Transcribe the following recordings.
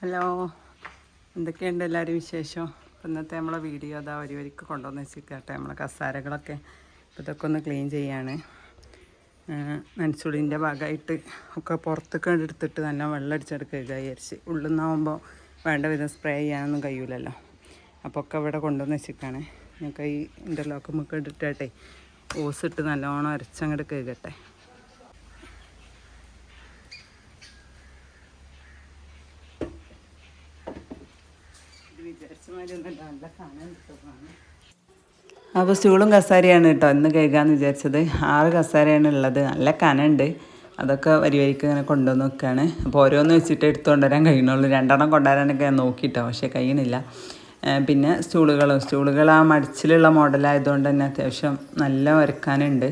Hello. എന്തൊക്കെയുണ്ട് എല്ലാവരും വിശേഷം? ഇന്നത്തെ നമ്മളെ വീഡിയോ അതാ ഒരു വരിക്ക് കൊണ്ടുവന്ന് വെച്ചിരിക്കട്ടെ നമ്മളെ കസാരകളൊക്കെ ഇപ്പം ഇതൊക്കെ ഒന്ന് ക്ലീൻ ചെയ്യാണ്. മനസ്സുടിന്റെ ഭാഗമായിട്ട് ഒക്കെ പുറത്തൊക്കെ എടുത്തിട്ട് നല്ല വെള്ളം അടിച്ചെടുക്കുക വിചാരിച്ച്. നിന്നാവുമ്പോൾ വേണ്ട വിധം സ്പ്രേ ചെയ്യാനൊന്നും കഴിയൂലല്ലോ. അപ്പോൾ ഒക്കെ ഇവിടെ കൊണ്ടുവന്ന് വെച്ചിരിക്കുകയാണ് ഞങ്ങൾക്ക് ഈ ഇന്റർലോക്ക് ഇട്ടിട്ടെ ഓസ് ഇട്ട് നല്ലോണം അരച്ചങ്ങോട്ട് കഴുകട്ടെ. അപ്പോൾ സ്റ്റൂളും കസാരയാണ് കേട്ടോ. ഇന്ന് കഴുകാമെന്ന് വിചാരിച്ചത്. ആറ് കസാരയാണ് ഉള്ളത്. നല്ല കനുണ്ട്. അതൊക്കെ വരി വരിക്ക് ഇങ്ങനെ കൊണ്ടുവന്ന് വെക്കുകയാണ് അപ്പോൾ ഓരോന്ന് വെച്ചിട്ട് എടുത്തുകൊണ്ട് വരാൻ കഴിയണുള്ളൂ രണ്ടെണ്ണം കൊണ്ടുവരാനൊക്കെ ഞാൻ നോക്കിയിട്ടോ പക്ഷേ കഴിയണില്ല. പിന്നെ സ്റ്റൂളുകളും. സ്റ്റൂളുകൾ ആ മടിച്ചിലുള്ള മോഡലായതുകൊണ്ട് തന്നെ അത്യാവശ്യം നല്ല വരക്കാനുണ്ട്.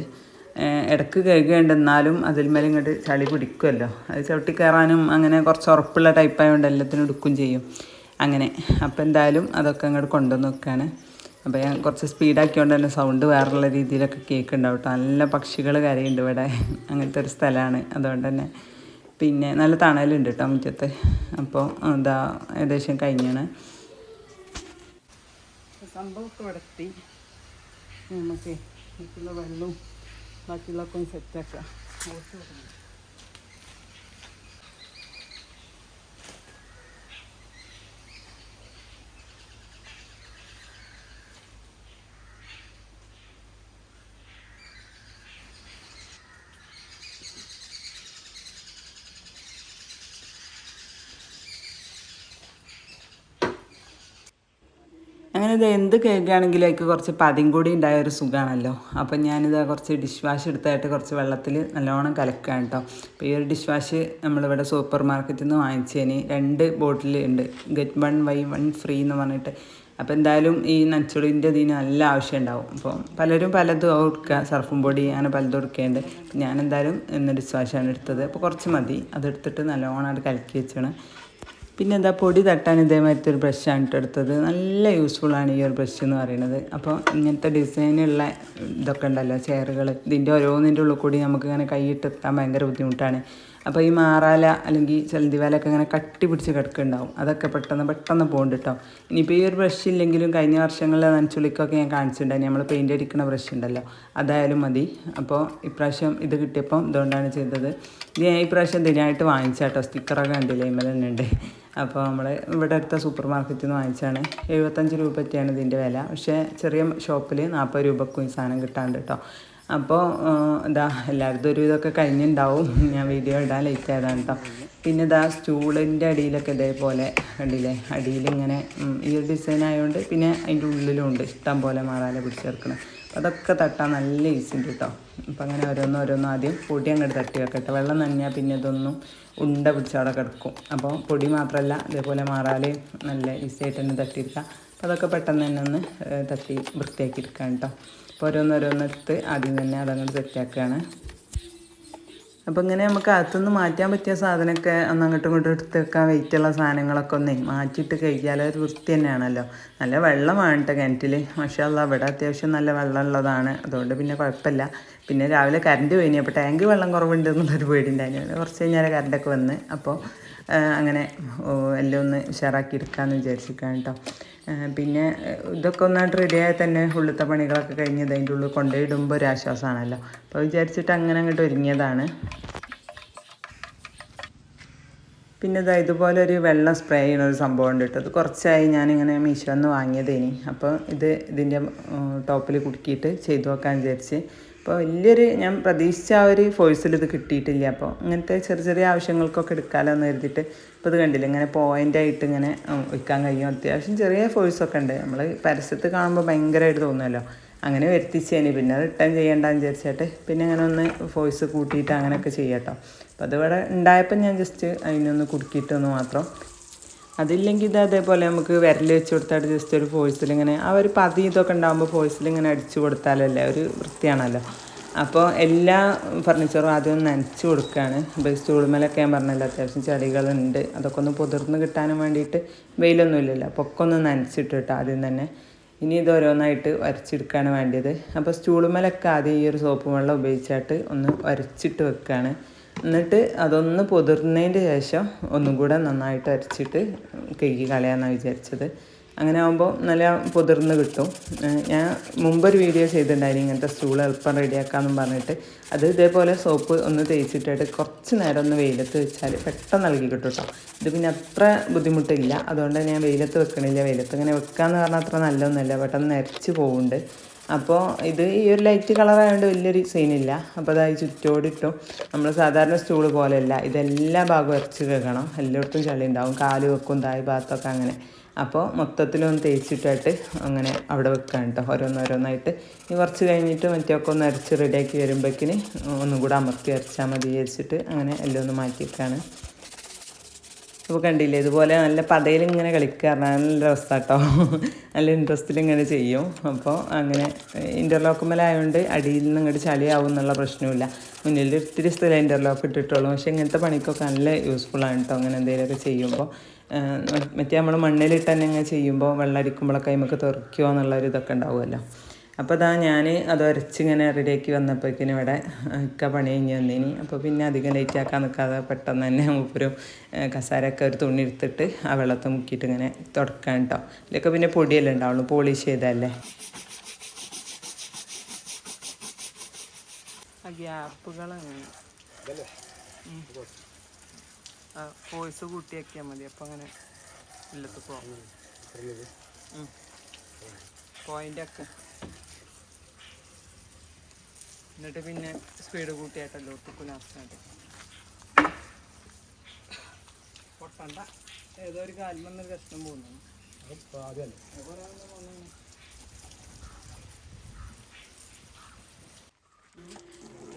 ഇടയ്ക്ക് കഴുകുകയുണ്ട് എന്നാലും അതിൽ മേലെ ഇങ്ങോട്ട് ചളി പിടിക്കുമല്ലോ അത് ചവിട്ടി കയറാനും അങ്ങനെ കുറച്ച് ഉറപ്പുള്ള ടൈപ്പായതുകൊണ്ട് എല്ലാത്തിനും എടുക്കും ചെയ്യും. അങ്ങനെ. അപ്പോൾ എന്തായാലും അതൊക്കെ അങ്ങോട്ട് കൊണ്ടുവന്ന് വെക്കുകയാണ് അപ്പോൾ ഞാൻ കുറച്ച് സ്പീഡാക്കിയോണ്ട് തന്നെ സൗണ്ട് വേറെയുള്ള രീതിയിലൊക്കെ കേൾക്കുന്നുണ്ടാവും കേട്ടോ. നല്ല പക്ഷികൾ കരയുണ്ട് ഇവിടെ. അങ്ങനത്തെ ഒരു സ്ഥലമാണ് അതുകൊണ്ട് തന്നെ പിന്നെ നല്ല തണലുണ്ട് കേട്ടോ മുറ്റത്ത്. അപ്പോൾ എന്താ ഏകദേശം കഴിഞ്ഞാണ്. സംഭവമൊക്കെ ഇവിടെ എത്തി. നമുക്ക് വെള്ളവും ബാക്കിയുള്ളതൊക്കെ സെറ്റാക്കാം അങ്ങനെ ഇത് എന്ത് കേൾക്കുകയാണെങ്കിലും അതിക്ക് കുറച്ച് പതിയും കൂടി ഉണ്ടായ ഒരു സുഖമാണല്ലോ അപ്പം ഞാനിത് കുറച്ച് ഡിഷ് വാഷ് എടുത്തായിട്ട് കുറച്ച് വെള്ളത്തിൽ നല്ലോണം കലക്കുകയാണ് കേട്ടോ അപ്പോൾ ഈ ഒരു ഡിഷ് വാഷ് നമ്മളിവിടെ സൂപ്പർ മാർക്കറ്റിൽ നിന്ന് വാങ്ങിച്ചതിന് രണ്ട് ബോട്ടിൽ ഉണ്ട്. Get one buy one free എന്ന് പറഞ്ഞിട്ട്. അപ്പോൾ എന്തായാലും ഈ നച്ചുളിന്റെ ഇതിന് നല്ല ആവശ്യം ഉണ്ടാവും. അപ്പോൾ പലരും പലതും കൊടുക്കുക. സർഫും പൊടി അങ്ങനെ പലതും എടുക്കേണ്ടത് ഞാൻ എന്തായാലും ഇന്ന് ഡിഷ് വാഷാണ് എടുത്തത്. അപ്പോൾ കുറച്ച് മതി. അതെടുത്തിട്ട് നല്ലോണം അത് കലക്കി വെച്ചാണ്. പിന്നെ എന്താ പൊടി തട്ടാൻ ഇതേമാതിരത്തെ ഒരു ബ്രഷാണ് കേട്ടോ എടുത്തത്. നല്ല യൂസ്ഫുള്ളാണ് ഈ ഒരു ബ്രഷ് എന്ന് പറയുന്നത്. അപ്പോൾ ഇങ്ങനത്തെ ഡിസൈനുള്ള ഇതൊക്കെ ഉണ്ടല്ലോ ചെയറുകൾ ഇതിന്റെ ഓരോന്നിന്റെ ഉള്ളിൽ കൂടി നമുക്ക് ഇങ്ങനെ കൈയിട്ട് എത്താൻ ഭയങ്കര ബുദ്ധിമുട്ടാണ്. അപ്പോൾ ഈ മാറാല അല്ലെങ്കിൽ ചലന്തിവാലൊക്കെ ഇങ്ങനെ കട്ടി പിടിച്ച് കിടക്കുന്നുണ്ടാവും. അതൊക്കെ പെട്ടെന്ന് പെട്ടെന്ന് പോകുന്നുണ്ട് കേട്ടോ ഇനിയിപ്പോൾ ഈ ഒരു ബ്രഷ് ഇല്ലെങ്കിലും കഴിഞ്ഞ വർഷങ്ങളിലെ നനച്ചുളിക്കൊക്കെ ഞാൻ കാണിച്ചിട്ടുണ്ടായി. നമ്മൾ പെയിന്റ് അടിക്കുന്ന ബ്രഷ് ഉണ്ടല്ലോ. അതായാലും മതി. അപ്പോൾ ഇപ്രാവശ്യം ഇത് കിട്ടിയപ്പം ഇതുകൊണ്ടാണ് ചെയ്തത്. ഇത് ഞാൻ ഇപ്രാവശ്യം ഇതിനായിട്ട് വാങ്ങിച്ചാട്ടോ സ്റ്റിക്കറൊക്കെ കണ്ടില്ലേ? ഇമ്മൽ തന്നെ ഉണ്ട് അപ്പോൾ നമ്മൾ ഇവിടെ അടുത്ത സൂപ്പർ മാർക്കറ്റിൽ നിന്ന് വാങ്ങിച്ചാണ് എഴുപത്തഞ്ച് രൂപ പറ്റിയാണ് ഇതിന്റെ വില. പക്ഷേ ചെറിയ ഷോപ്പിൽ നാൽപ്പത് രൂപക്കും ഈ സാധനം കിട്ടാണ്ട് കേട്ടോ അപ്പോൾ ഇതാ എല്ലായിടത്തും ഒരു ഇതൊക്കെ കഴിഞ്ഞിട്ടുണ്ടാവും ഞാൻ വീഡിയോ ഇടാൻ ലേറ്റ് ആയതാണ് കേട്ടോ പിന്നെ ഇതാ സ്റ്റൂളിന്റെ അടിയിലൊക്കെ ഇതേപോലെ കണ്ടില്ലേ അടിയിലിങ്ങനെ ഈ ഒരു ഡിസൈൻ ആയതുകൊണ്ട് പിന്നെ അതിന്റെ ഉള്ളിലും ഉണ്ട് ഇഷ്ടം പോലെ മാറാല പിടിച്ചേർക്കണം അതൊക്കെ തട്ടാൻ നല്ല ഈസി ഉണ്ട് കേട്ടോ അപ്പം അങ്ങനെ ഓരോന്നും ഓരോന്നും ആദ്യം പൊടി അങ്ങോട്ട് തട്ടി വെക്കട്ടെ. വെള്ളം നനഞ്ഞാൽ പിന്നെ ഇതൊന്നും ഉണ്ട പിടിച്ചവിടെ കിടക്കും. അപ്പോൾ പൊടി മാത്രമല്ല ഇതേപോലെ മാറാൽ നല്ല ഈസി ആയിട്ട് തന്നെ തട്ടിയെടുക്കാം. അപ്പോൾ അതൊക്കെ പെട്ടെന്ന് തന്നെ ഒന്ന് തട്ടി വൃത്തിയാക്കി എടുക്കാം കേട്ടോ അപ്പോൾ ഓരോന്നോരോന്നെടുത്ത് ആദ്യം തന്നെ അതങ്ങോട്ട് സെറ്റാക്കുകയാണ് അപ്പോൾ ഇങ്ങനെ നമുക്ക് അകത്തുനിന്ന് മാറ്റാൻ പറ്റിയ സാധനമൊക്കെ ഒന്ന് അങ്ങോട്ടും ഇങ്ങോട്ടും എടുത്ത് വെക്കാൻ വെയിറ്റുള്ള സാധനങ്ങളൊക്കെ ഒന്നേ മാറ്റിയിട്ട് കഴിക്കാൽ ഒരു വൃത്തി തന്നെയാണല്ലോ. നല്ല വെള്ളമാണ് കേട്ടോ കിണറ്റിൽ മഷാല്ല ഇവിടെ അത്യാവശ്യം നല്ല വെള്ളം ഉള്ളതാണ്. അതുകൊണ്ട് പിന്നെ കുഴപ്പമില്ല. പിന്നെ രാവിലെ കറണ്ട് പോയിനി. അപ്പോൾ ടാങ്ക് വെള്ളം കുറവുണ്ട് എന്നുള്ളൊരു പേടി ഉണ്ടായിരുന്നു കുറച്ച് കഴിഞ്ഞാൽ കറണ്ടൊക്കെ വന്ന്. അപ്പോൾ അങ്ങനെ എല്ലാം ഒന്ന് ഉഷാറാക്കി എടുക്കാമെന്ന് വിചാരിച്ചിരിക്കുകയാണ് കേട്ടോ പിന്നെ ഇതൊക്കെ ഒന്നായിട്ട് റെഡിയായാൽ തന്നെ ഉള്ളത്തെ പണികളൊക്കെ കഴിഞ്ഞത് അതിന്റെ ഉള്ളിൽ കൊണ്ടുപോയിടുമ്പോൾ ഒരു ആശ്വാസമാണല്ലോ. അപ്പോൾ വിചാരിച്ചിട്ട് അങ്ങനെ അങ്ങോട്ട് ഒരുങ്ങിയതാണ്. പിന്നെ ഇതാ ഇതുപോലെ ഒരു വെള്ളം സ്പ്രേ ചെയ്യുന്ന ഒരു സംഭവം ഉണ്ട് കേട്ടോ. അത് കുറച്ചായി ഞാനിങ്ങനെ മീഷോന്ന് വാങ്ങിയതേനി. അപ്പോൾ ഇത് ഇതിന്റെ ടോപ്പിൽ കുടുക്കിയിട്ട് ചെയ്തു വെക്കാൻ വിചാരിച്ച് അപ്പോൾ വലിയൊരു ഞാൻ പ്രതീക്ഷിച്ച ആ ഒരു ഫോഴ്സിൽ ഇത് കിട്ടിയിട്ടില്ല. അപ്പോൾ ഇങ്ങനത്തെ ചെറിയ ചെറിയ ആവശ്യങ്ങൾക്കൊക്കെ എടുക്കാമല്ലോ എന്ന് കരുതിയിട്ട് ഇപ്പോൾ ഇത് കണ്ടില്ല? ഇങ്ങനെ പോയിന്റ് ആയിട്ട് ഇങ്ങനെ വയ്ക്കാൻ കഴിയും. അത്യാവശ്യം ചെറിയ ഫോഴ്സൊക്കെ ഉണ്ട്. നമ്മൾ പരസ്യത്ത് കാണുമ്പോൾ ഭയങ്കരമായിട്ട് തോന്നുമല്ലോ അങ്ങനെ വരുത്തിച്ചേനി. പിന്നെ റിട്ടേൺ ചെയ്യേണ്ടെന്ന് വിചാരിച്ചിട്ട് പിന്നെ അങ്ങനെ ഒന്ന് ഫോഴ്സ് കൂട്ടിയിട്ട് അങ്ങനെയൊക്കെ ചെയ്യാട്ടോ. അപ്പോൾ അതിവിടെ ഉണ്ടായപ്പോൾ ഞാൻ ജസ്റ്റ് അതിനൊന്ന് കുടുക്കിയിട്ടൊന്ന് മാത്രം അതില്ലെങ്കിൽ ഇത് അതേപോലെ നമുക്ക് വിരൽ വെച്ച് കൊടുത്താൽ ജസ്റ്റ് ഒരു ഫോഴ്സിൽ ഇങ്ങനെ ആ ഒരു പതി ഇതൊക്കെ ഉണ്ടാകുമ്പോൾ ഫോഴ്സിൽ ഇങ്ങനെ അടിച്ചു കൊടുത്താലല്ലേ ഒരു വൃത്തിയാണല്ലോ. അപ്പോൾ എല്ലാ ഫർണിച്ചറും ആദ്യം ഒന്ന് നനച്ച് കൊടുക്കുകയാണ് ഇപ്പോൾ സ്റ്റൂളുമേലൊക്കെ ഞാൻ പറഞ്ഞല്ലോ അത്യാവശ്യം ചെടികളുണ്ട്. അതൊക്കെ ഒന്ന് പുതിർന്ന് കിട്ടാനും വേണ്ടിയിട്ട് വെയിലൊന്നും ഇല്ലല്ലോ. അപ്പോൾ ഒക്കെ ഒന്ന് നനച്ചിട്ടിട്ട് ആദ്യം തന്നെ. ഇനി ഇത് ഓരോന്നായിട്ട് വരച്ചെടുക്കുകയാണ് വേണ്ടത് അപ്പോൾ സ്റ്റൂളുമേലൊക്കെ ആദ്യം ഈ ഒരു സോപ്പ് വെള്ളം ഉപയോഗിച്ചിട്ട് ഒന്ന് വരച്ചിട്ട് വെക്കുകയാണ് എന്നിട്ട് അതൊന്ന് പൊതിർന്നതിന്റെ ശേഷം ഒന്നും കൂടെ നന്നായിട്ട് അരച്ചിട്ട് കഴുകി കളയാമെന്നാണ് വിചാരിച്ചത്. അങ്ങനെ ആകുമ്പോൾ നല്ല പൊതിർന്ന് കിട്ടും. ഞാൻ മുമ്പൊരു വീഡിയോ ചെയ്തിട്ടുണ്ടായിരുന്നു ഇങ്ങനത്തെ സ്റ്റൂൾ എളുപ്പം റെഡിയാക്കാമെന്നും പറഞ്ഞിട്ട്. അത് ഇതേപോലെ സോപ്പ് ഒന്ന് തേച്ചിട്ടിട്ട് കുറച്ച് നേരം ഒന്ന് വെയിലത്ത് വെച്ചാൽ പെട്ടെന്ന് നൽകി കിട്ടും കേട്ടോ ഇത് പിന്നെ അത്ര ബുദ്ധിമുട്ടില്ല. അതുകൊണ്ട് ഞാൻ വെയിലത്ത് വെക്കണില്ല. വെയിലത്ത് ഇങ്ങനെ വെക്കാമെന്ന് പറഞ്ഞാൽ അത്ര നല്ലതൊന്നുമല്ല. പെട്ടെന്ന് നരച്ച് പോകുന്നുണ്ട് അപ്പോൾ ഇത് ഈ ഒരു ലൈറ്റ് കളറായതുകൊണ്ട് വലിയൊരു സീനില്ല അപ്പോൾ അതായത് ചുറ്റോടിട്ടും നമ്മൾ സാധാരണ സ്റ്റൂൾ പോലെയല്ല. ഇതെല്ലാ ഭാഗവും അരച്ച് കേൾക്കണം എല്ലായിടത്തും ചളി ഉണ്ടാവും. കാൽ വെക്കും തായ് ഭാഗത്തൊക്കെ അങ്ങനെ. അപ്പോൾ മൊത്തത്തിലൊന്ന് തേച്ചിട്ടായിട്ട് അങ്ങനെ അവിടെ വെക്കാൻ കേട്ടോ. ഓരോന്നോരോന്നായിട്ട്. ഇനി കുറച്ച് കഴിഞ്ഞിട്ട് മറ്റൊക്കെ ഒന്ന് അരച്ച് റെഡിയാക്കി വരുമ്പോഴേക്കിന് ഒന്നും കൂടെ അമർത്തി അരച്ചാൽ മതി വിചാരിച്ചിട്ട് അങ്ങനെ എല്ലാം ഒന്ന് മാറ്റി വെക്കാണ്. അപ്പോൾ കണ്ടില്ലേ ഇതുപോലെ നല്ല പതയിൽ ഇങ്ങനെ കളിക്കുക നല്ല രസമാട്ടോ നല്ല ഇൻട്രസ്റ്റിൽ ഇങ്ങനെ ചെയ്യും. അപ്പോൾ അങ്ങനെ ഇന്റർലോക്കുമ്മലായതുകൊണ്ട് അടിയിൽ നിന്ന് ഇങ്ങോട്ട് ചളിയാവും എന്നുള്ള പ്രശ്നമില്ല മുന്നിൽ ഒത്തിരി സ്ഥലം ഇന്റർലോക്ക് ഇട്ടിട്ടുള്ളൂ. പക്ഷേ ഇങ്ങനത്തെ പണിക്കൊക്കെ നല്ല യൂസ്ഫുള്ളാണ് കേട്ടോ അങ്ങനെ എന്തെങ്കിലുമൊക്കെ ചെയ്യുമ്പോൾ മറ്റേ നമ്മൾ മണ്ണിലിട്ട് തന്നെ ഇങ്ങനെ ചെയ്യുമ്പോൾ വെള്ളം അടിക്കുമ്പോഴൊക്കെ നമുക്ക് തെറിക്കുമോ എന്നുള്ളൊരു ഇതൊക്കെ ഉണ്ടാവുമല്ലോ. അപ്പോൾ അതാ ഞാൻ അത് അരച്ചിങ്ങനെ റെഡിയാക്കി വന്നപ്പോഴേക്കിനും ഇവിടെ ഇക്ക പണി കഴിഞ്ഞ് വന്നേനി. അപ്പോൾ പിന്നെ അധികം ലൈറ്റ് ആക്കാൻ നിൽക്കാതെ പെട്ടെന്ന് തന്നെ മൂപ്പരും കസാരയൊക്കെ ഒരു തുണി എടുത്തിട്ട് ആ വെള്ളത്തിൽ മുക്കിയിട്ട് ഇങ്ങനെ തുടക്കാൻ കേട്ടോ ഇതിലൊക്കെ പിന്നെ പൊടിയല്ലേ ഉണ്ടാവുള്ളൂ പോളിഷ് ചെയ്തല്ലേ. ഗ്യാപ്പുകൾ വോയിസ് അപ്പോൾ അങ്ങനെ പോയിന്റൊക്കെ എന്നിട്ട് പിന്നെ സ്പീഡ് കൂട്ടിയായിട്ടല്ലോ ഒട്ടിക്കും ലാസ്റ്റായിട്ട് പൊട്ടണ്ട. ഏതോ ഒരു കാലിമെന്നൊരു കഷ്ണം പോകുന്നു.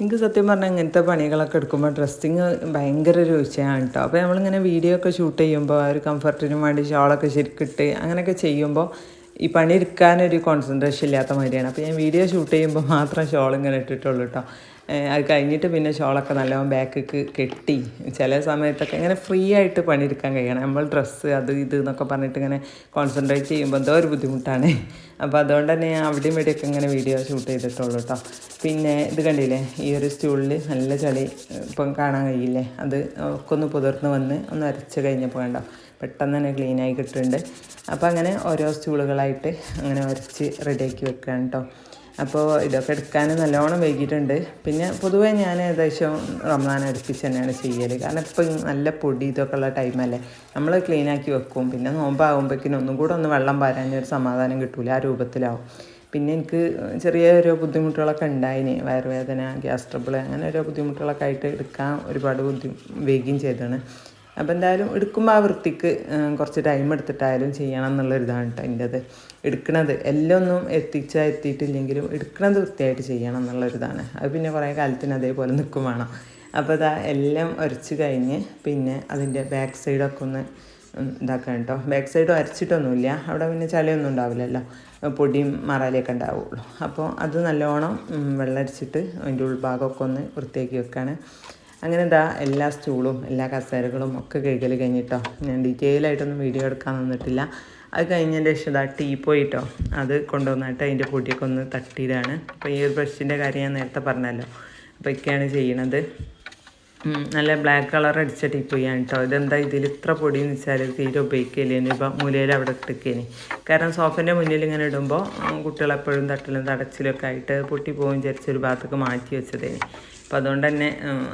എനിക്ക് സത്യം പറഞ്ഞാൽ ഇങ്ങനത്തെ പണികളൊക്കെ എടുക്കുമ്പോൾ ഡ്രസ്സിങ് ഭയങ്കര ഒരു വിഷയമാണ് കേട്ടോ അപ്പോൾ നമ്മളിങ്ങനെ വീഡിയോ ഒക്കെ ഷൂട്ട് ചെയ്യുമ്പോൾ ആ ഒരു കംഫർട്ടിനും വേണ്ടി ഷോളൊക്കെ ശരിക്കിട്ട് അങ്ങനെയൊക്കെ ചെയ്യുമ്പോൾ ഈ പണി എടുക്കാനൊരു കോൺസെൻട്രേഷൻ ഇല്ലാത്ത മാതിരിയാണ്. അപ്പോൾ ഞാൻ വീഡിയോ ഷൂട്ട് ചെയ്യുമ്പോൾ മാത്രം ഷോൾ ഇങ്ങനെ ഇട്ടിട്ടുള്ളൂ കേട്ടോ അത് കഴിഞ്ഞിട്ട് പിന്നെ ഷോളൊക്കെ നല്ലോണം ബാക്കിക്ക് കെട്ടി. ചില സമയത്തൊക്കെ ഇങ്ങനെ ഫ്രീ ആയിട്ട് പണിയെടുക്കാൻ കഴിയണം. നമ്മൾ ഡ്രസ്സ് അത് ഇത് എന്നൊക്കെ പറഞ്ഞിട്ട് ഇങ്ങനെ കോൺസെൻട്രേറ്റ് ചെയ്യുമ്പോൾ എന്തോ ഒരു ബുദ്ധിമുട്ടാണ്. അപ്പോൾ അതുകൊണ്ട് തന്നെ ഞാൻ അവിടെയും ഇവിടെയൊക്കെ ഇങ്ങനെ വീഡിയോ ഷൂട്ട് ചെയ്തിട്ടുള്ളൂ കേട്ടോ പിന്നെ ഇത് കണ്ടില്ലേ? ഈ ഒരു സ്റ്റൂളിൽ നല്ല ചളി ഇപ്പം കാണാൻ കഴിയില്ലേ? അത് ഒക്കെ ഒന്ന് പുതിർന്ന് വന്ന് ഒന്ന് അരച്ച് കഴിഞ്ഞപ്പോൾ കണ്ടോ? പെട്ടെന്ന് തന്നെ ക്ലീനായി കിട്ടുന്നുണ്ട്. അപ്പോൾ അങ്ങനെ ഓരോ സ്റ്റൂളുകളായിട്ട് അങ്ങനെ ഉരച്ച് റെഡിയാക്കി വെക്കുകയാണ് കേട്ടോ അപ്പോൾ ഇതൊക്കെ എടുക്കാൻ നല്ലോണം വൈകിട്ടുണ്ട് പിന്നെ പൊതുവേ ഞാൻ ഏകദേശം റമദാൻ അടുപ്പിച്ച് തന്നെയാണ് ചെയ്യൽ കാരണം ഇപ്പം നല്ല പൊടി ഇതൊക്കെ ഉള്ള ടൈമല്ലേ നമ്മൾ ക്ലീനാക്കി വെക്കും. പിന്നെ നോമ്പാകുമ്പോഴേക്കിനും ഒന്നും കൂടെ ഒന്ന് വെള്ളം പാരാനൊരു സമാധാനം കിട്ടൂല ആ രൂപത്തിലാവും. പിന്നെ എനിക്ക് ചെറിയ ഓരോ ബുദ്ധിമുട്ടുകളൊക്കെ ഉണ്ടായിന്. വയറുവേദന ഗ്യാസ് ട്രബിൾ അങ്ങനെ ഓരോ ബുദ്ധിമുട്ടുകളൊക്കെ ആയിട്ട് എടുക്കാൻ ഒരുപാട് ബുദ്ധി വൈകിയും ചെയ്തതാണ്. അപ്പോൾ എന്തായാലും എടുക്കുമ്പോൾ ആ വൃത്തിക്ക് കുറച്ച് ടൈം എടുത്തിട്ടായാലും ചെയ്യണം എന്നുള്ളൊരിതാണ് കേട്ടോ എന്റെത് എടുക്കണത് എല്ലാം ഒന്നും എത്തിച്ചാൽ എത്തിയിട്ടില്ലെങ്കിലും എടുക്കണത് വൃത്തിയായിട്ട് ചെയ്യണം എന്നുള്ളൊരിതാണ്. അത് പിന്നെ കുറേ കാലത്തിന് അതേപോലെ നിൽക്കും വേണം. അപ്പോൾ അതാ എല്ലാം ഉരച്ച് കഴിഞ്ഞ് പിന്നെ അതിന്റെ ബാക്ക് സൈഡൊക്കെ ഒന്ന് ഇതാക്കാൻ ഇതാക്കാം കേട്ടോ ബാക്ക് സൈഡ് അരച്ചിട്ടൊന്നുമില്ല അവിടെ പിന്നെ ചളിയൊന്നും ഉണ്ടാവില്ലല്ലോ. പൊടിയും മറാലയൊക്കെ ഉണ്ടാവുള്ളൂ. അപ്പോൾ അത് നല്ലോണം വെള്ളം അരച്ചിട്ട് അതിന്റെ ഉൾഭാഗമൊക്കെ ഒന്ന് വൃത്തിയാക്കി വെക്കാണ്. അങ്ങനെ എന്താ എല്ലാ സ്റ്റൂളും എല്ലാ കസേരകളും ഒക്കെ കഴുകൽ കഴിഞ്ഞിട്ടോ. ഞാൻ ഡീറ്റെയിൽ ആയിട്ടൊന്നും വീഡിയോ എടുക്കാൻ നിന്നിട്ടില്ല. അത് കഴിഞ്ഞതിന്റെ ശേഷം ഇതാ ടീ പോയിട്ടോ അത് കൊണ്ടുവന്നിട്ട് അതിന്റെ പൊടിയൊക്കെ ഒന്ന് തട്ടിയതാണ്. അപ്പോൾ ഈ ഒരു ബ്രഷിന്റെ കാര്യം ഞാൻ നേരത്തെ പറഞ്ഞല്ലോ. അപ്പോൾ ഒക്കെയാണ് ചെയ്യണത്. നല്ല ബ്ലാക്ക് കളർ അടിച്ച ടീ പോയാണ് കേട്ടോ ഇതെന്താ ഇതിൽ ഇത്ര പൊടി എന്ന് വെച്ചാൽ തീരെ ഉപയോഗിക്കില്ലേന് ഇപ്പം മുലയിൽ അവിടെ ഇട്ടിക്കേനി. കാരണം സോഫന്റെ മുന്നിൽ ഇങ്ങനെ ഇടുമ്പോൾ കുട്ടികളെപ്പോഴും തട്ടലും തടച്ചിലൊക്കെ ആയിട്ട് പൊട്ടി പോകും വിചാരിച്ചൊരു ഭാഗത്തൊക്കെ മാറ്റി വെച്ചതേനി. അപ്പം അതുകൊണ്ട് തന്നെ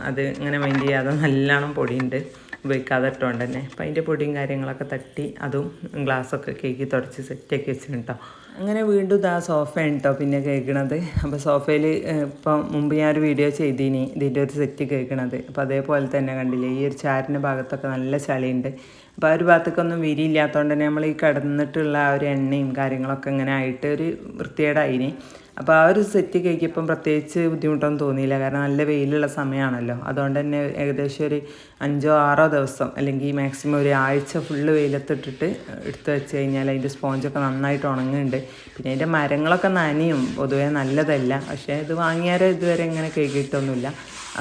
അത് ഇങ്ങനെ മൈൻഡ് ചെയ്യാതെ നല്ലോണം പൊടിയുണ്ട് ഉപയോഗിക്കാതെ ഇട്ടുകൊണ്ട് തന്നെ അപ്പം അതിന്റെ പൊടിയും കാര്യങ്ങളൊക്കെ തട്ടി അതും ഗ്ലാസ്സൊക്കെ കേക്ക് തുടച്ച് സെറ്റാക്കി വെച്ചിട്ടുണ്ട് കേട്ടോ അങ്ങനെ വീണ്ടും ഇതാ സോഫയാണ് കേട്ടോ പിന്നെ കേൾക്കണത് അപ്പോൾ സോഫയിൽ ഇപ്പം മുമ്പ് ഞാൻ ഒരു വീഡിയോ ചെയ്തിനി ഇതിന്റെ ഒരു സെറ്റ് കേൾക്കണത് അപ്പോൾ അതേപോലെ തന്നെ കണ്ടില്ലേ ഈ ഒരു ചാരിന്റെ ഭാഗത്തൊക്കെ നല്ല ചളിയുണ്ട് അപ്പോൾ ആ ഒരു ഭാഗത്തേക്കൊന്നും വിരിയില്ലാത്തതുകൊണ്ട് തന്നെ നമ്മൾ ഈ കിടന്നിട്ടുള്ള ആ ഒരു എണ്ണയും കാര്യങ്ങളൊക്കെ ഇങ്ങനെ ആയിട്ട് ഒരു വൃത്തികേടായിനി. അപ്പോൾ ആ ഒരു സെറ്റ് കഴിക്കപ്പം പ്രത്യേകിച്ച് ബുദ്ധിമുട്ടൊന്നും തോന്നിയില്ല. കാരണം നല്ല വെയിലുള്ള സമയമാണല്ലോ അതുകൊണ്ട് തന്നെ ഏകദേശം ഒരു അഞ്ചോ ആറോ ദിവസം അല്ലെങ്കിൽ മാക്സിമം ഒരു ആഴ്ച ഫുള്ള് വെയിലത്തിട്ടിട്ട് എടുത്ത് വെച്ച് കഴിഞ്ഞാൽ അതിന്റെ സ്പോഞ്ചൊക്കെ നന്നായിട്ട് ഉണങ്ങുന്നുണ്ട്. പിന്നെ അതിന്റെ മരങ്ങളൊക്കെ നനയും. പൊതുവേ നല്ലതല്ല. പക്ഷേ ഇത് വാങ്ങിയാലോ ഇതുവരെ ഇങ്ങനെ കേൾക്കിയിട്ടൊന്നുമില്ല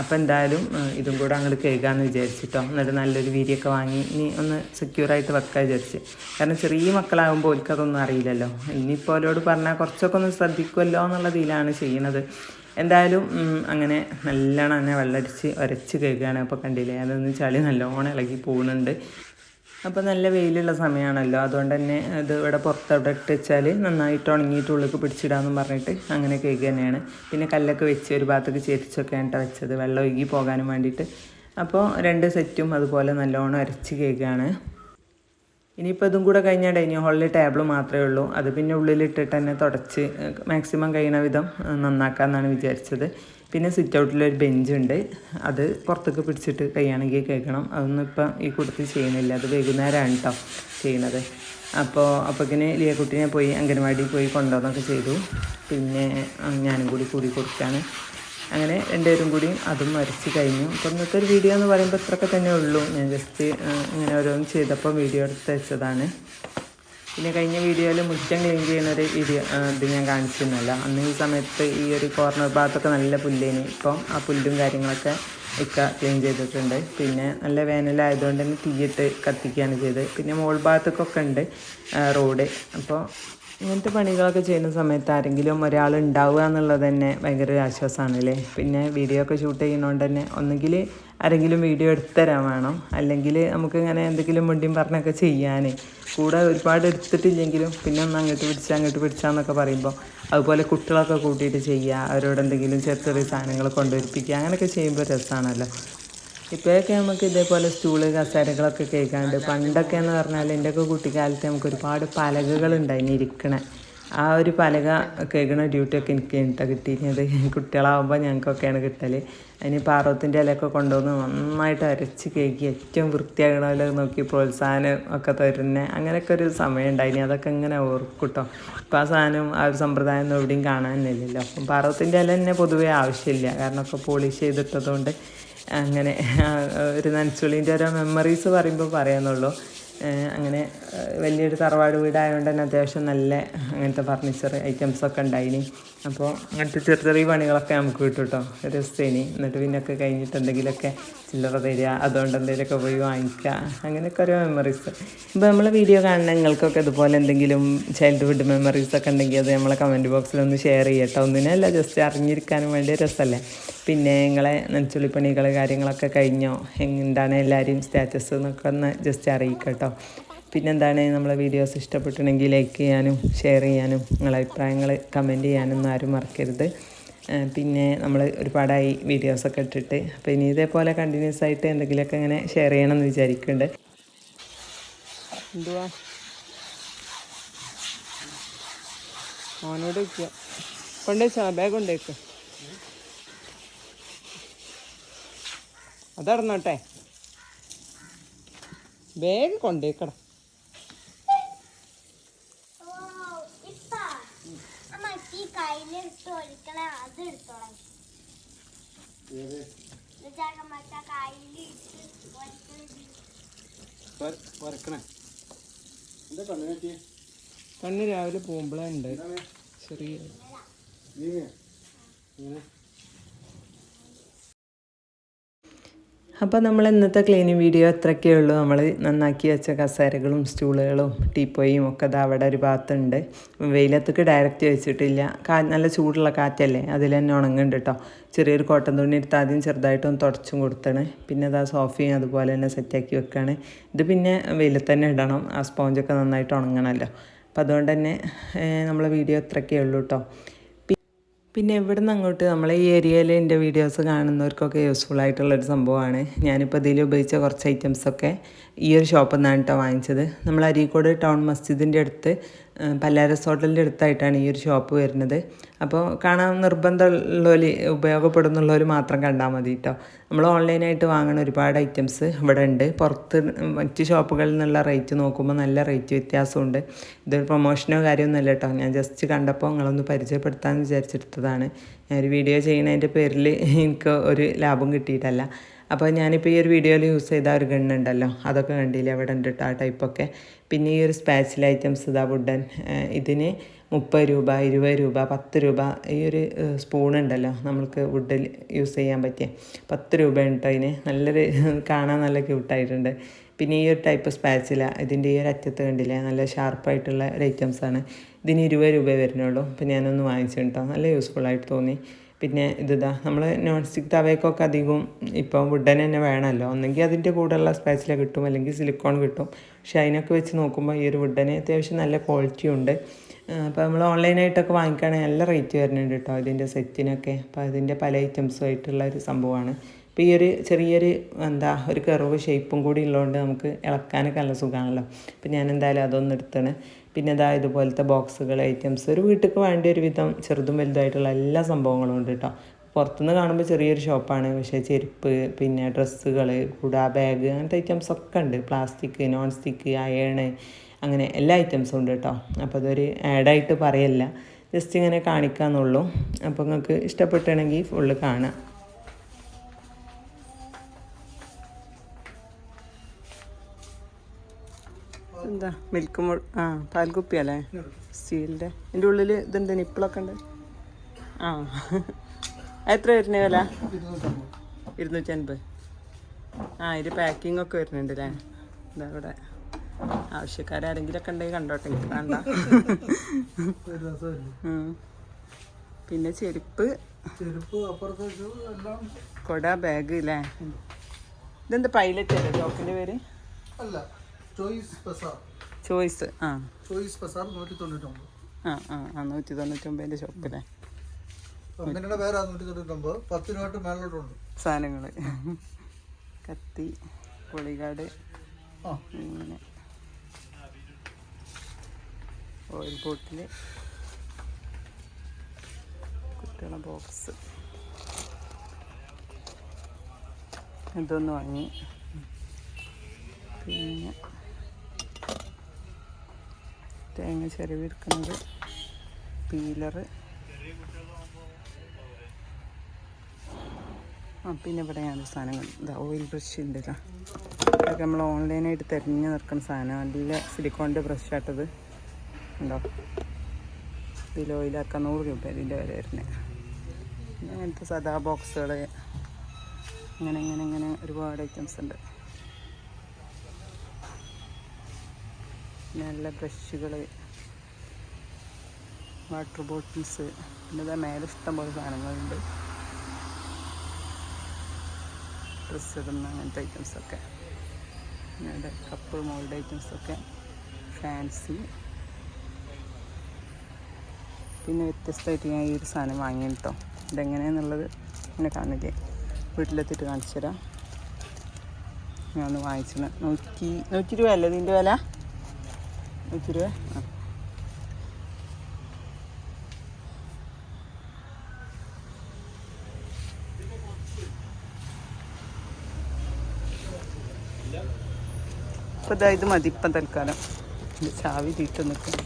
അപ്പോൾ എന്തായാലും ഇതും കൂടെ അങ്ങോട്ട് കേൾക്കാമെന്ന് വിചാരിച്ചിട്ടോ. എന്നിട്ട് നല്ലൊരു വീരിയൊക്കെ വാങ്ങി ഇനി ഒന്ന് സെക്യൂറായിട്ട് വെക്കാൻ വിചാരിച്ച്. കാരണം ചെറിയ മക്കളാകുമ്പോൾ ഓൽക്കതൊന്നും അറിയില്ലല്ലോ. ഇനിയിപ്പോൾ അവരോട് പറഞ്ഞാൽ കുറച്ചൊക്കെ ഒന്ന് ശ്രദ്ധിക്കുമല്ലോ എന്നുള്ളതിലാണ് ചെയ്യുന്നത് എന്തായാലും അങ്ങനെ നല്ലോണം തന്നെ വെള്ളമടിച്ച് ഉരച്ച് കഴുകുകയാണ് അപ്പോൾ കണ്ടില്ലേ അതൊന്ന് ചളി നല്ലോണം ഇളകി പോകുന്നുണ്ട് അപ്പോൾ നല്ല വെയിലുള്ള സമയമാണല്ലോ അതുകൊണ്ട് തന്നെ ഇത് ഇവിടെ പുറത്തവിടെ ഇട്ട് വെച്ചാൽ നന്നായിട്ട് ഉണങ്ങിയിട്ട് ഉള്ളിലേക്ക് പിടിച്ചിടാമെന്ന് പറഞ്ഞിട്ട് അങ്ങനെ കേക്ക് തന്നെയാണ്. പിന്നെ കല്ലൊക്കെ വെച്ച് ഒരു ഭാഗത്തേക്ക് ചെരിച്ചൊക്കെയാണ് കേട്ടോ വെച്ചത്. വെള്ളം ഒഴുകി പോകാനും വേണ്ടിയിട്ട്. അപ്പോൾ രണ്ട് സെറ്റും അതുപോലെ നല്ലോണം അരച്ച് കേക്കാണ് ഇനിയിപ്പോൾ ഇതും കൂടെ കഴിഞ്ഞാൽ ഡൈനിങ് ഹാളിൽ ടേബിൾ മാത്രമേ ഉള്ളൂ. അത് പിന്നെ ഉള്ളിലിട്ടിട്ട് തന്നെ തുടച്ച് മാക്സിമം കഴിയുന്ന വിധം നന്നാക്കാമെന്നാണ് വിചാരിച്ചത്. പിന്നെ സിറ്റ് ഔട്ടിലൊരു ബെഞ്ചുണ്ട് അത് പുറത്തേക്ക് പിടിച്ചിട്ട് കഴിയുകയാണെങ്കിൽ കേൾക്കണം. അതൊന്നും ഇപ്പം ഈ കൂട്ടത്തിൽ ചെയ്യുന്നില്ല. അത് വൈകുന്നേരമാണ് കേട്ടോ ചെയ്യുന്നത്. അപ്പോൾ അപ്പോഴേക്കിന് ലിയക്കുട്ടിനെ പോയി അംഗൻവാടിയിൽ പോയി കൊണ്ടുവന്നൊക്കെ ചെയ്തു. പിന്നെ ഞാനും കൂടി കൂടി കൊടുക്കുകയാണ് അങ്ങനെ രണ്ടുപേരും കൂടി അതും വരച്ച് കഴിഞ്ഞു. അപ്പോൾ ഇന്നത്തെ ഒരു വീഡിയോ എന്ന് പറയുമ്പോൾ ഇത്രയൊക്കെ തന്നെ ഉള്ളൂ. ഞാൻ ജസ്റ്റ് ഇങ്ങനെ ഓരോന്നും ചെയ്തപ്പോൾ വീഡിയോ എടുത്ത് വെച്ചതാണ്. പിന്നെ കഴിഞ്ഞ വീഡിയോയിൽ മുറ്റം ക്ലീൻ ചെയ്യുന്ന ഒരു വീഡിയോ ഇത് ഞാൻ കാണിച്ചിരുന്നല്ല. അന്ന് ഈ സമയത്ത് ഈ ഒരു കോർണർ ഭാഗത്തൊക്കെ നല്ല പുല്ലേന്. ഇപ്പം ആ പുല്ലും കാര്യങ്ങളൊക്കെ ഇക്ക ക്ലീൻ ചെയ്തിട്ടുണ്ട്. പിന്നെ നല്ല വേനലായതുകൊണ്ട് തന്നെ തീയിട്ട് കത്തിക്കുകയാണ് ചെയ്തത്. പിന്നെ മോൾ ഭാഗത്തൊക്കെ ഉണ്ട് റോഡ്. അപ്പോൾ ഇങ്ങനത്തെ പണികളൊക്കെ ചെയ്യുന്ന സമയത്ത് ആരെങ്കിലും ഒരാൾ ഉണ്ടാവുക എന്നുള്ളത് തന്നെ ഭയങ്കര ഒരു ആശ്വാസമാണല്ലേ പിന്നെ വീഡിയോ ഒക്കെ ഷൂട്ട് ചെയ്യുന്നതുകൊണ്ട് തന്നെ ഒന്നുകിൽ ആരെങ്കിലും വീഡിയോ എടുത്തരാൻ വേണം. അല്ലെങ്കിൽ നമുക്ക് ഇങ്ങനെ എന്തെങ്കിലും മുണ്ടിയും പറഞ്ഞൊക്കെ ചെയ്യാൻ കൂടെ ഒരുപാട് എടുത്തിട്ടില്ലെങ്കിലും പിന്നെ ഒന്ന് അങ്ങോട്ട് പിടിച്ചാൽ അങ്ങോട്ട് പിടിച്ചാന്നൊക്കെ പറയുമ്പോൾ അതുപോലെ കുട്ടികളൊക്കെ കൂട്ടിയിട്ട് ചെയ്യുക അവരോട് എന്തെങ്കിലും ചെറിയ ചെറിയ സാധനങ്ങൾ കൊണ്ടുവരിപ്പിക്കുക അങ്ങനെയൊക്കെ ചെയ്യുമ്പോൾ രസമാണല്ലോ ഇപ്പോഴൊക്കെ നമുക്ക് ഇതേപോലെ സ്റ്റൂൾ കസേരകളൊക്കെ കേൾക്കാണ്ട് പണ്ടൊക്കെ എന്ന് പറഞ്ഞാൽ എന്റെയൊക്കെ കുട്ടിക്കാലത്ത് നമുക്ക് ഒരുപാട് പലകകളുണ്ടായിന് ഇരിക്കണ. ആ ഒരു പലക കേൾക്കണ ഡ്യൂട്ടിയൊക്കെ എനിക്ക് കേട്ടോ കിട്ടിയിരുന്നത്? കുട്ടികളാവുമ്പോൾ ഞങ്ങൾക്കൊക്കെയാണ് കിട്ടൽ അതിന് പാറവത്തിന്റെ ഇലയൊക്കെ കൊണ്ടുവന്ന് നന്നായിട്ട് അരച്ച് കേൾക്കി ഏറ്റവും വൃത്തിയാകണമല്ലോ നോക്കി പ്രോത്സാഹനം ഒക്കെ തരുന്നത് അങ്ങനെയൊക്കെ ഒരു സമയം ഉണ്ടായിരുന്നു അതൊക്കെ ഇങ്ങനെ ഓർക്കൂട്ടോ ഇപ്പോൾ ആ സാധനം ആ ഒരു സമ്പ്രദായം ഒന്നും എവിടെയും കാണാനില്ലല്ലോ അപ്പം പാറവത്തിന്റെ ഇല തന്നെ പൊതുവേ ആവശ്യമില്ല. കാരണം ഒക്കെ പോളിഷ് ചെയ്തിട്ടതുകൊണ്ട് അങ്ങനെ ഒരു നനച്ചുള്ളിന്റെ ഓരോ മെമ്മറീസ് പറയുമ്പോൾ പറയാന്നുള്ളൂ. അങ്ങനെ വലിയൊരു തറവാട് വീടായതുകൊണ്ട് തന്നെ അത്യാവശ്യം നല്ല അങ്ങനത്തെ ഫർണിച്ചർ ഐറ്റംസൊക്കെ ഉണ്ടായിനി. അപ്പോൾ അങ്ങനത്തെ ചെറിയ ചെറിയ പണികളൊക്കെ നമുക്ക് കിട്ടും കേട്ടോ. രസേനി എന്നിട്ട് പിന്നൊക്കെ കഴിഞ്ഞിട്ട് എന്തെങ്കിലുമൊക്കെ ചില്ലറ തരിക അതുകൊണ്ട് എന്തെങ്കിലുമൊക്കെ പോയി വാങ്ങിക്കുക അങ്ങനെയൊക്കെ ഓരോ മെമ്മറീസ് ഇപ്പോൾ നമ്മളെ വീഡിയോ കാണുന്ന നിങ്ങൾക്കൊക്കെ ഇതുപോലെ എന്തെങ്കിലും ചൈൽഡ്ഹുഡ് മെമ്മറീസ് ഒക്കെ ഉണ്ടെങ്കിൽ അത് നമ്മളെ കമന്റ് ബോക്സിൽ ഒന്ന് ഷെയർ ചെയ്യട്ടോ ഒന്നിനല്ല ജസ്റ്റ് അറിഞ്ഞിരിക്കാനും വേണ്ടി രസമല്ലേ പിന്നെ നിങ്ങളെ നെഞ്ചുള്ളിപ്പണികൾ കാര്യങ്ങളൊക്കെ കഴിഞ്ഞോ? എന്താണ് എല്ലാവരെയും സ്റ്റാറ്റസ് എന്നൊക്കെ ഒന്ന് ജസ്റ്റ് അറിയിക്കട്ടോ പിന്നെന്താണ് നമ്മളെ വീഡിയോസ് ഇഷ്ടപ്പെട്ടിട്ടുണ്ടെങ്കിൽ ലൈക്ക് ചെയ്യാനും ഷെയർ ചെയ്യാനും നിങ്ങളെ അഭിപ്രായങ്ങൾ കമന്റ് ചെയ്യാനൊന്നും ആരും മറക്കരുത്. പിന്നെ നമ്മൾ ഒരുപാടായി വീഡിയോസൊക്കെ ഇട്ടിട്ട്. അപ്പോൾ ഇനി ഇതേപോലെ കണ്ടിന്യൂസ് ആയിട്ട് എന്തെങ്കിലുമൊക്കെ ഇങ്ങനെ ഷെയർ ചെയ്യണമെന്ന് വിചാരിക്കുന്നുണ്ട്. എന്തുവാ? മോനോട് വയ്ക്കുക കൊണ്ടുവച്ചാ ബാഗ് കൊണ്ടുവയ്ക്കോ. അതറിഞ്ഞോട്ടെ ബാഗ് കൊണ്ടേക്കടാ ഓ, ഇപ്പ അമ്മ ഈ ഒഴിക്കണ അത് എടുത്തോളാം. മറ്റേ എന്താ കണ്ണു പറ്റി കണ്ണ് രാവിലെ പോകുമ്പോഴേ ഉണ്ട്. ചെറിയ നീ ഇങ്ങനെ? അപ്പോൾ നമ്മൾ ഇന്നത്തെ ക്ലീനിങ് വീഡിയോ അത്രയ്ക്കേ ഉള്ളൂ? നമ്മൾ നന്നാക്കി വെച്ച കസേരകളും സ്റ്റൂളുകളും ടീപ്പോയും ഒക്കെ അത് അവിടെ ഒരു ഭാഗത്തുണ്ട്. വെയിലത്തേക്ക് ഡയറക്റ്റ് വെച്ചിട്ടില്ല. കാ നല്ല ചൂടുള്ള കാറ്റല്ലേ? അതിൽ തന്നെ ഉണങ്ങുന്നുണ്ട് കേട്ടോ ചെറിയൊരു കോട്ടൻ തുണി എടുത്ത് ആദ്യം ചെറുതായിട്ടൊന്ന് തുടച്ചും കൊടുത്താണ്. പിന്നെ അത് ആ സോഫയും അതുപോലെ തന്നെ സെറ്റാക്കി വെക്കുകയാണ് ഇത് പിന്നെ വെയിലത്ത് തന്നെ ഇടണം. ആ സ്പോഞ്ചൊക്കെ നന്നായിട്ട് ഉണങ്ങണമല്ലോ അപ്പോൾ അതുകൊണ്ട് തന്നെ നമ്മളെ വീഡിയോ അത്രയ്ക്കേ ഉള്ളൂ കേട്ടോ പിന്നെ ഇവിടുന്ന് അങ്ങോട്ട് നമ്മളെ ഈ ഏരിയയിൽ എന്റെ വീഡിയോസ് കാണുന്നവർക്കൊക്കെ യൂസ്ഫുൾ ആയിട്ടുള്ളൊരു സംഭവമാണ്. ഞാനിപ്പോൾ ഇതിൽ ഉപയോഗിച്ച കുറച്ച് ഐറ്റംസൊക്കെ ഈ ഒരു ഷോപ്പിൽ നിന്നാണ് കേട്ടോ വാങ്ങിച്ചത്. നമ്മൾ അരീക്കോട് ടൗൺ മസ്ജിദിന്റെ അടുത്ത് ഏഹ്, റിസോർട്ടിന്റെ അടുത്തായിട്ടാണ് ഈ ഒരു ഷോപ്പ് വരുന്നത്. അപ്പോൾ കാണാൻ നിർബന്ധമുള്ളവർ ഉപയോഗപ്പെടുന്നുള്ളവർ മാത്രം കണ്ടാൽ മതി കേട്ടോ. നമ്മൾ ഓൺലൈനായിട്ട് വാങ്ങണ ഒരുപാട് ഐറ്റംസ് ഇവിടെ ഉണ്ട്. പുറത്ത് മറ്റ് ഷോപ്പുകളിൽ നിന്നുള്ള റേറ്റ് നോക്കുമ്പോൾ നല്ല റേറ്റ് വ്യത്യാസമുണ്ട്. ഇതൊരു പ്രൊമോഷനോ കാര്യമൊന്നുമല്ല കേട്ടോ. ഞാൻ ജസ്റ്റ് കണ്ടപ്പോൾ നിങ്ങളൊന്ന് പരിചയപ്പെടുത്താമെന്ന് വിചാരിച്ചെടുത്തതാണ് ഞാനൊരു വീഡിയോ ചെയ്യുന്നതിന്റെ പേരിൽ എനിക്ക് ഒരു ലാഭം കിട്ടിയിട്ടല്ല. അപ്പോൾ ഞാനിപ്പോൾ ഈ ഒരു വീഡിയോയിൽ യൂസ് ചെയ്ത ഒരു ഗണ്ണുണ്ടല്ലോ അതൊക്കെ കണ്ടില്ല അവിടെ ഉണ്ട് കേട്ടോ ആ ടൈപ്പൊക്കെ പിന്നെ ഈ ഒരു സ്പാച്ചിൽ ഐറ്റംസ് ഇതാ വുഡൻ ഇതിന് മുപ്പത് രൂപ ഇരുപത് രൂപ പത്ത് രൂപ ഈ ഒരു സ്പൂണുണ്ടല്ലോ നമ്മൾക്ക് വുഡിൽ യൂസ് ചെയ്യാൻ പറ്റിയ. പത്ത് രൂപ ഉണ്ടോ അതിന്. നല്ലൊരു കാണാൻ നല്ല ക്യൂട്ടായിട്ടുണ്ട് പിന്നെ ഈ ഒരു ടൈപ്പ് സ്പാച്ചില ഇതിന്റെ ഈ ഒരു അറ്റത്ത് കണ്ടില്ലേ നല്ല ഷാർപ്പായിട്ടുള്ള ഒരു ഐറ്റംസാണ് ഇതിന് ഇരുപത് രൂപ വരുന്നുള്ളൂ. അപ്പോൾ ഞാനൊന്ന് വാങ്ങിച്ചിട്ടുണ്ടോ നല്ല യൂസ്ഫുൾ ആയിട്ട് തോന്നി. പിന്നെ ഇതാ നമ്മൾ നോൺ സ്റ്റിക്ക് തവയ്ക്കൊക്കെ അധികം ഇപ്പോൾ വുഡൻ തന്നെ വേണമല്ലോ. ഒന്നെങ്കിൽ അതിന്റെ കൂടെയുള്ള സ്പാച്ചില കിട്ടും അല്ലെങ്കിൽ സിലിക്കോൺ കിട്ടും. പക്ഷേ അതിനൊക്കെ വെച്ച് നോക്കുമ്പോൾ ഈ ഒരു വുഡന് അത്യാവശ്യം നല്ല ക്വാളിറ്റി ഉണ്ട്. അപ്പോൾ നമ്മൾ ഓൺലൈനായിട്ടൊക്കെ വാങ്ങിക്കുകയാണെങ്കിൽ നല്ല റേറ്റ് വരുന്നുണ്ട് കേട്ടോ ഇതിന്റെ സെറ്റിനൊക്കെ അപ്പോൾ അതിന്റെ പല ഐറ്റംസും ആയിട്ടുള്ള ഒരു സംഭവമാണ്. അപ്പോൾ ഈ ഒരു ചെറിയൊരു എന്താ ഒരു കർവ് ഷേപ്പും കൂടി ഉള്ളതുകൊണ്ട് നമുക്ക് ഇളക്കാനൊക്കെ നല്ല സുഖമാണല്ലോ അപ്പോൾ ഞാൻ എന്തായാലും അതൊന്നും പിന്നെ ഇതാ ഇതുപോലത്തെ ബോക്സുകൾ ഐറ്റംസ് ഒരു വീട്ടിലേക്ക് വേണ്ട ഒരു വിധം ചെറുതും വലുതായിട്ടുള്ള എല്ലാ സംഭവങ്ങളും ഉണ്ട് കേട്ടോ പുറത്തുനിന്ന് കാണുമ്പോൾ ചെറിയൊരു ഷോപ്പാണ് പക്ഷേ ചെരുപ്പ് പിന്നെ ഡ്രസ്സുകൾ കുട ബാഗ് അങ്ങനത്തെ ഐറ്റംസ് ഒക്കെ ഉണ്ട്. പ്ലാസ്റ്റിക് നോൺ സ്റ്റിക്ക് അയേണ് അങ്ങനെ എല്ലാ ഐറ്റംസും ഉണ്ട് കേട്ടോ അപ്പോൾ അതൊരു ആഡായിട്ട് പറയല്ല. ജസ്റ്റ് ഇങ്ങനെ കാണിക്കാന്നുള്ളൂ. അപ്പോൾ നിങ്ങൾക്ക് ഇഷ്ടപ്പെട്ടാണെങ്കിൽ ഫുള്ള് കാണാം. എന്താ? മിൽക്ക് മോൾ ആ പാൽക്കുപ്പിയല്ലേ സ്റ്റീലിന്റെ എന്റെ ഉള്ളിൽ ഇതുണ്ട് നിപ്പിളൊക്കെ ഉണ്ട്. ആ. എത്ര വരുന്ന വില? ഇരുന്നൂറ്റി അൻപത് ആ ഇത് പാക്കിംഗ് ഒക്കെ വരുന്നുണ്ട് അല്ലേ എന്താ ഇവിടെ. ആവശ്യക്കാരെങ്കിലൊക്കെ ഉണ്ടെങ്കിൽ കണ്ടോട്ടെ എനിക്ക് വേണ്ട. പിന്നെ ചെരുപ്പ്. കൊട ബാഗ് അല്ലേ ഇതെന്താ പൈലറ്റ് അല്ലേ? ഷോപ്പിന്റെ പേര്? അല്ല ചോയ്സ് ബസാർ ചോയ്സ് ആ. ചോയ്സ് ബസാർ നൂറ്റി തൊണ്ണൂറ്റൊമ്പത് ആ ആ ആ നൂറ്റി തൊണ്ണൂറ്റൊമ്പതിന്റെ ഷോപ്പിലെ ഒന്നിനുടെ പേരാ നൂറ്റി തൊണ്ണൂറ്റൊമ്പത് പത്ത് രൂപ മേലോട്ടുണ്ട് സാധനങ്ങൾ കത്തി പൊളികാട് ഇങ്ങനെ. ഓയിൽ ബോട്ടിൽ കുട്ടികളെ ബോക്സ് ഇതൊന്ന് വാങ്ങി. പിന്നെ തേങ്ങ ചിരവിയെടുക്കുന്നത്. പീലറ്. ആ പിന്നെ ഇവിടെയാണ് സാധനങ്ങൾ. ഇതാ ഓയിൽ ബ്രഷ് ഉണ്ടല്ലോ അതൊക്കെ നമ്മൾ ഓൺലൈനായിട്ട് തിരഞ്ഞു നിൽക്കുന്ന സാധനം നല്ല സിലിക്കോണിന്റെ ബ്രഷ് ആട്ടത്. ഉണ്ടോ ഇതിൽ ഓയിലാക്കാൻ നൂറ് രൂപ ഇതിന്റെ വില വരുന്നത്. അങ്ങനത്തെ സദാ ബോക്സുകൾ അങ്ങനെ അങ്ങനെ അങ്ങനെ ഒരുപാട് ഐറ്റംസ് ഉണ്ട്. നല്ല ബ്രഷുകൾ വാട്ടർ ബോട്ടിൽസ് പിന്നെ ഇതാ മേലെ ഇഷ്ടം പോലെ സാധനങ്ങളുണ്ട്. ഡ്രസ്സ് ഇടുന്ന അങ്ങനത്തെ ഐറ്റംസൊക്കെ പിന്നെ കപ്പ് മോൾഡ് ഐറ്റംസൊക്കെ ഫാൻസി പിന്നെ വ്യത്യസ്തമായിട്ട് ഞാൻ ഈ ഒരു സാധനം വാങ്ങി കേട്ടോ ഇതെങ്ങനെയാണെന്നുള്ളത് എന്നെ കാണില്ലേ വീട്ടിലെത്തിയിട്ട് കാണിച്ചു തരാം ഞാൻ ഒന്ന് വാങ്ങിച്ചത് നൂറ്റി നൂറ്റി രൂപ അല്ലേ ഇതിന്റെ വില? രൂപ ആ. ഇതാ മതി ഇപ്പം തൽക്കാലം. ചാവി തീട്ട് നിൽക്കും.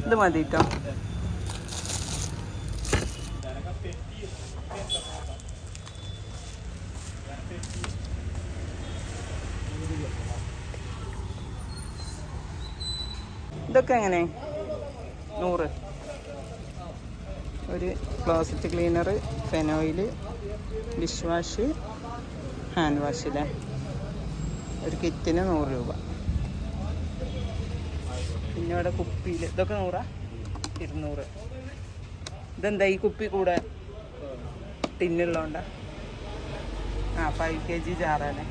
ഇത് മതി കേട്ടോ ഇതൊക്കെ എങ്ങനെ? നൂറ്. ഒരു closet cleaner phenyl dish wash hand wash അല്ലേ ഒരു കിറ്റിന് നൂറ് രൂപ. പിന്നെ ഇവിടെ കുപ്പിയിൽ ഇതൊക്കെ നൂറാ? ഇരുന്നൂറ്. ഇതെന്താ ഈ കുപ്പി കൂടെ? ടിന്നുള്ളതുകൊണ്ടാ ആ ഫൈവ് കെ ജി ജാറാണ്